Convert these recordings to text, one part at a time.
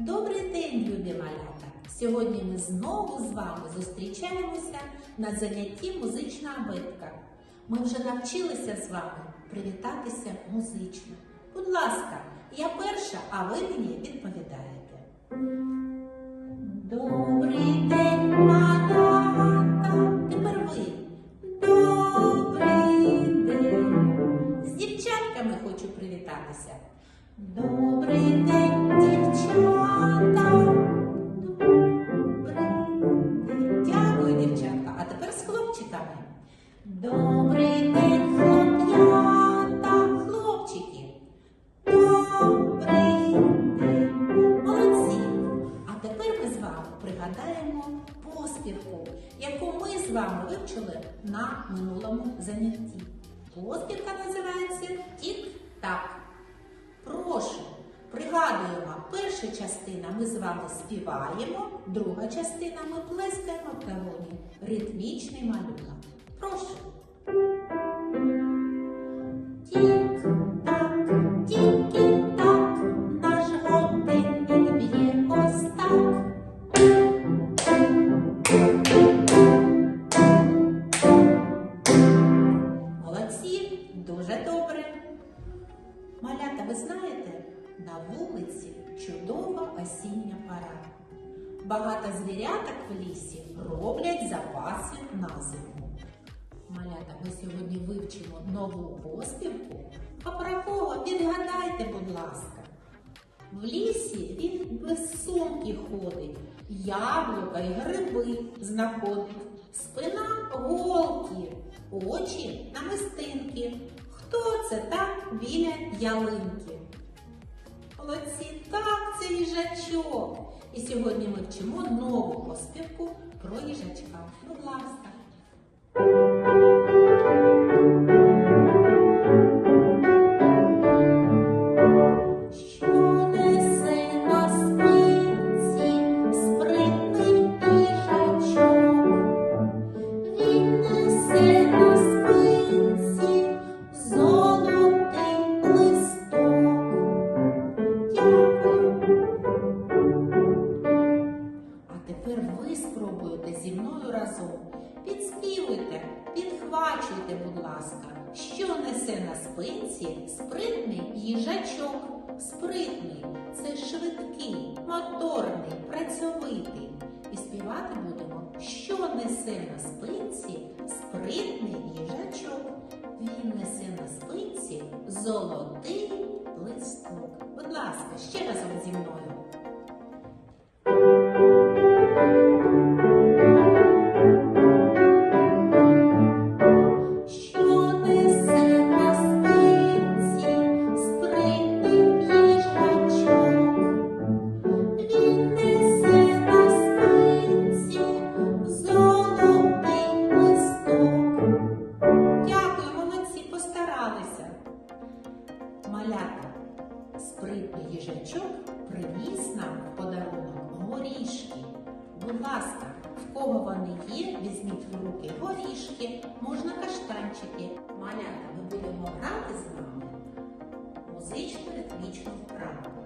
Добрий день, любі малята! Сьогодні ми знову з вами зустрічаємося на занятті музична абитка. Ми вже навчилися з вами привітатися музично. Будь ласка, я перша, а ви мені відповідаєте. Вами вивчили на минулому занятті. Поспівка називається Тік-так. Прошу, пригадуємо, перша частина ми з вами співаємо, друга частина ми плескаємо в долоні. Ритмічний малюнок. Прошу. Тік-так, Багато звіряток в лісі роблять запаси на зиму. Малята, ми сьогодні вивчимо нову поспівку. А про кого відгадайте, будь ласка. В лісі він без сумки ходить, яблука й гриби знаходить, спина голки, очі намистинки. Хто це так біля ялинки? Молодці, так, це їжачок. І сьогодні ми вчимо нову поспівку про їжачка. Будь ласка. Тепер ви спробуєте зі мною разом. Підспівуйте, підхвачуйте, будь ласка, що несе на спинці спритний їжачок. Спритний це швидкий, моторний, працьовитий. І співати будемо, що несе на спинці спритний їжачок. Він несе на спинці золотий листок. Будь ласка, ще разом зі мною. Ласка, в кого вони є, візьміть в руки горішки, можна каштанчики. Малята, ми будемо грати з вами музичну ритмічну вправу.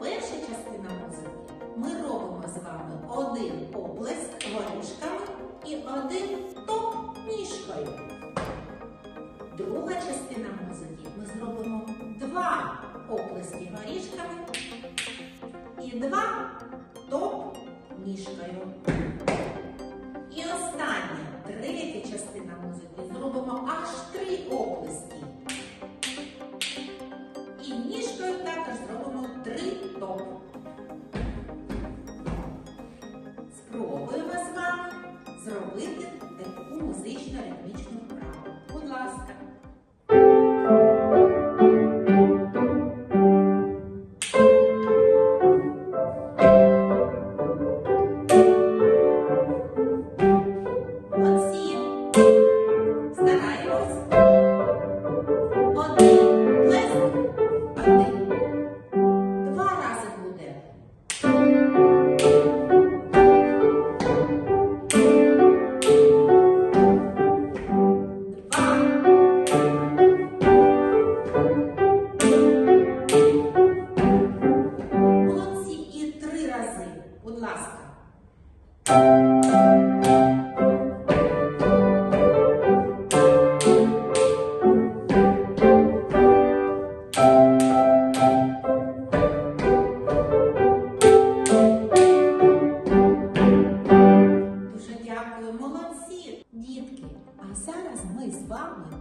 Перша частина музики ми робимо з вами один оплеск горішками і один топ ніжкою. Друга частина музики ми зробимо два оплески горішками і два. І остання, третя частина музики зробимо аж три оплески. І ніжкою також зробимо три топ. Спробуємо з вами зробити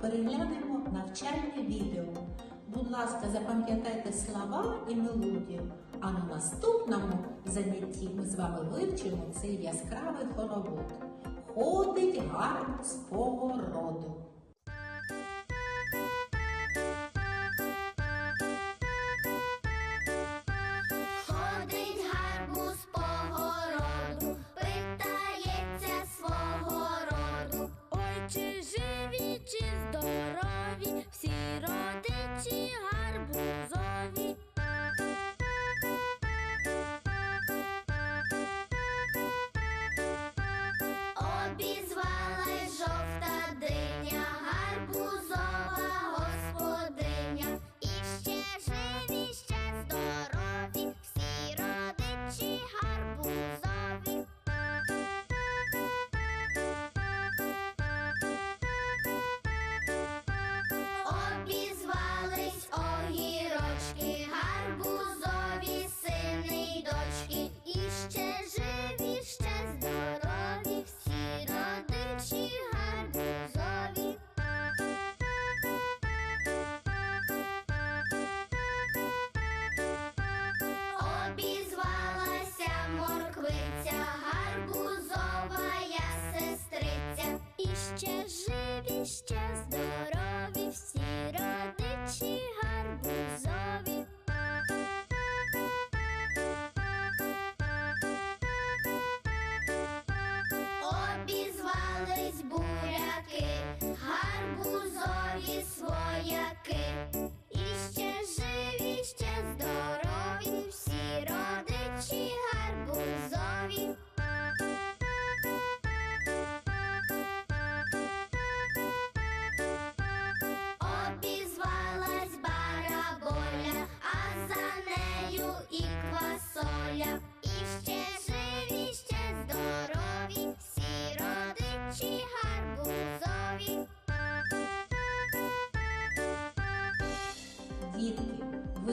переглянемо навчальне відео. Будь ласка, запам'ятайте слова і мелодію, а на наступному занятті ми з вами вивчимо цей яскравий хоровод. Ходить гарно з повороду. звала.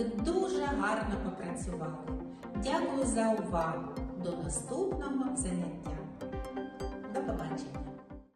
ви дуже гарно попрацювали. Дякую за увагу! До наступного заняття. До побачення!